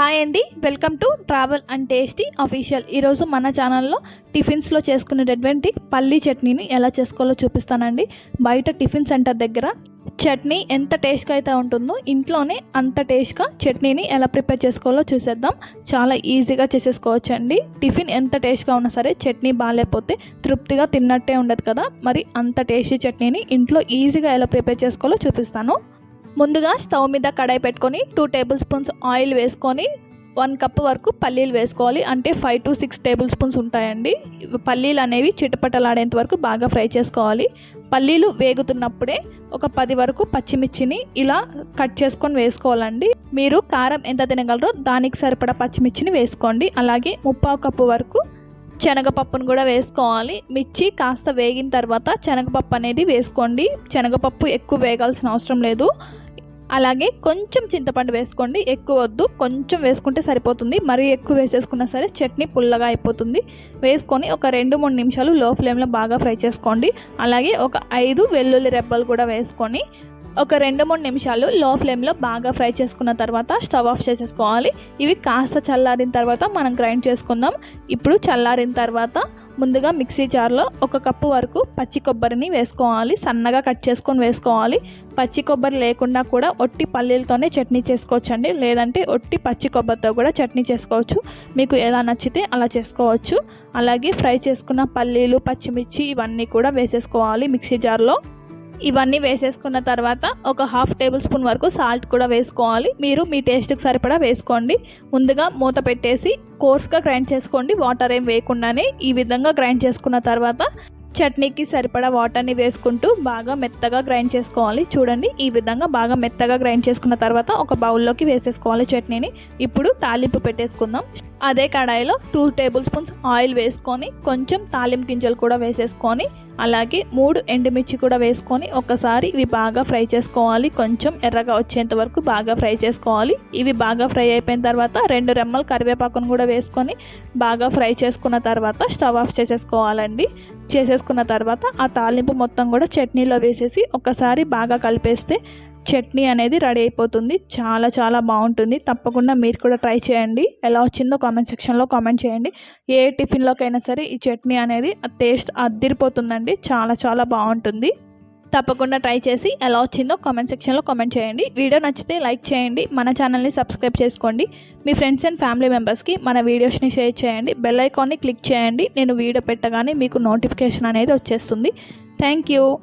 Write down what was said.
Hi అండి. Welcome to travel and tasty official. ఈరోజు మన ఛానల్లో టిఫిన్స్లో చేసుకునేటటువంటి పల్లీ చట్నీని ఎలా చేసుకోవాలో చూపిస్తానండి. బయట టిఫిన్ సెంటర్ దగ్గర చట్నీ ఎంత టేస్ట్గా అయితే ఉంటుందో ఇంట్లోనే అంత టేస్ట్గా చట్నీని ఎలా ప్రిపేర్ చేసుకోవాలో చూసేద్దాం. చాలా ఈజీగా చేసేసుకోవచ్చు అండి టిఫిన్ ఎంత టేస్ట్గా ఉన్నా సరే చట్నీ బాగాలేకపోతే తృప్తిగా తిన్నట్టే ఉండదు కదా. మరి అంత టేస్టీ చట్నీని ఇంట్లో ఈజీగా ఎలా ప్రిపేర్ చేసుకోవాలో చూపిస్తాను. ముందుగా స్టవ్ మీద కడాయి పెట్టుకొని టూ టేబుల్ స్పూన్స్ ఆయిల్ వేసుకొని వన్ కప్ వరకు పల్లీలు వేసుకోవాలి. అంటే five to six tablespoons ఉంటాయండి. పల్లీలు అనేవి చిటపటలాడేంత వరకు బాగా ఫ్రై చేసుకోవాలి. పల్లీలు వేగుతున్నప్పుడే ఒక పది వరకు పచ్చిమిర్చిని ఇలా కట్ చేసుకొని వేసుకోవాలండి. మీరు కారం ఎంత తినగలరో దానికి సరిపడా పచ్చిమిర్చిని వేసుకోండి. అలాగే ముప్పావు కప్పు వరకు శనగపప్పును కూడా వేసుకోవాలి. మిర్చి కాస్త వేగిన తర్వాత శనగపప్పు అనేది వేసుకోండి. శనగపప్పు ఎక్కువ వేగాల్సిన అవసరం లేదు. అలాగే కొంచెం చింతపండు వేసుకోండి. ఎక్కువ వద్దు. కొంచెం వేసుకుంటే సరిపోతుంది. మరీ ఎక్కువ వేసేసుకున్నా సరే చట్నీ పుల్లగా అయిపోతుంది. వేసుకొని ఒక రెండు మూడు నిమిషాలు లో ఫ్లేమ్లో బాగా ఫ్రై చేసుకోండి. అలాగే ఒక ఐదు వెల్లుల్లి రెబ్బలు కూడా వేసుకొని ఒక రెండు మూడు నిమిషాలు లో ఫ్లేమ్లో బాగా ఫ్రై చేసుకున్న తర్వాత స్టవ్ ఆఫ్ చేసేసుకోవాలి. ఇవి కాస్త చల్లారిన తర్వాత మనం గ్రైండ్ చేసుకుందాం. ఇప్పుడు చల్లారిన తర్వాత ముందుగా మిక్సీ జార్లో ఒక కప్పు వరకు పచ్చి కొబ్బరిని వేసుకోవాలి. సన్నగా కట్ చేసుకొని వేసుకోవాలి. పచ్చి కొబ్బరి లేకుండా కూడా ఒట్టి పల్లీలతోనే చట్నీ చేసుకోవచ్చండి. లేదంటే ఒట్టి పచ్చి కొబ్బరితో కూడా చట్నీ చేసుకోవచ్చు. మీకు ఎలా నచ్చితే అలా చేసుకోవచ్చు. అలాగే ఫ్రై చేసుకున్న పల్లీలు పచ్చిమిర్చి ఇవన్నీ కూడా వేసేసుకోవాలి మిక్సీ జార్లో. ఇవన్నీ వేసేసుకున్న తర్వాత ఒక హాఫ్ టేబుల్ స్పూన్ వరకు సాల్ట్ కూడా వేసుకోవాలి. మీరు మీ టేస్ట్కి సరిపడా వేసుకోండి. ముందుగా మూత పెట్టేసి కోర్స్గా గ్రైండ్ చేసుకోండి. వాటర్ ఏం వేయకుండానే ఈ విధంగా గ్రైండ్ చేసుకున్న తర్వాత చట్నీకి సరిపడా వాటర్ని వేసుకుంటూ బాగా మెత్తగా గ్రైండ్ చేసుకోవాలి. చూడండి ఈ విధంగా బాగా మెత్తగా గ్రైండ్ చేసుకున్న తర్వాత ఒక బౌల్లోకి వేసేసుకోవాలి చట్నీని. ఇప్పుడు తాలింపు పెట్టేసుకుందాం. అదే కడాయిలో టూ టేబుల్ స్పూన్స్ ఆయిల్ వేసుకొని కొంచెం తాలింపు గింజలు కూడా వేసేసుకొని అలాగే మూడు ఎండుమిర్చి కూడా వేసుకొని ఒకసారి ఇవి బాగా ఫ్రై చేసుకోవాలి. కొంచెం ఎర్రగా వచ్చేంత వరకు బాగా ఫ్రై చేసుకోవాలి. ఇవి బాగా ఫ్రై అయిపోయిన తర్వాత రెండు రెమ్మలు కరివేపాకును కూడా వేసుకొని బాగా ఫ్రై చేసుకున్న తర్వాత స్టవ్ ఆఫ్ చేసేసుకోవాలండి. చేసేసుకున్న తర్వాత ఆ తాలింపు మొత్తం కూడా చట్నీలో వేసేసి ఒకసారి బాగా కలిపేస్తే చట్నీ అనేది రెడీ అయిపోతుంది. చాలా చాలా బాగుంటుంది. తప్పకుండా మీరు కూడా ట్రై చేయండి. ఎలా వచ్చిందో కామెంట్ సెక్షన్లో కామెంట్ చేయండి. ఏ టిఫిన్లోకైనా సరే ఈ చట్నీ అనేది టేస్ట్ అద్దిరిపోతుందండి చాలా చాలా బాగుంటుంది. తప్పకుండా ట్రై చేసి ఎలా వచ్చిందో కామెంట్ సెక్షన్లో కామెంట్ చేయండి. వీడియో నచ్చితే లైక్ చేయండి. మన ఛానల్ని సబ్స్క్రైబ్ చేసుకోండి. మీ ఫ్రెండ్స్ అండ్ ఫ్యామిలీ మెంబర్స్కి మన వీడియోస్ని షేర్ చేయండి. బెల్ ఐకాన్ని క్లిక్ చేయండి. నేను వీడియో పెట్టగానే మీకు నోటిఫికేషన్ అనేది వచ్చేస్తుంది. Thank you.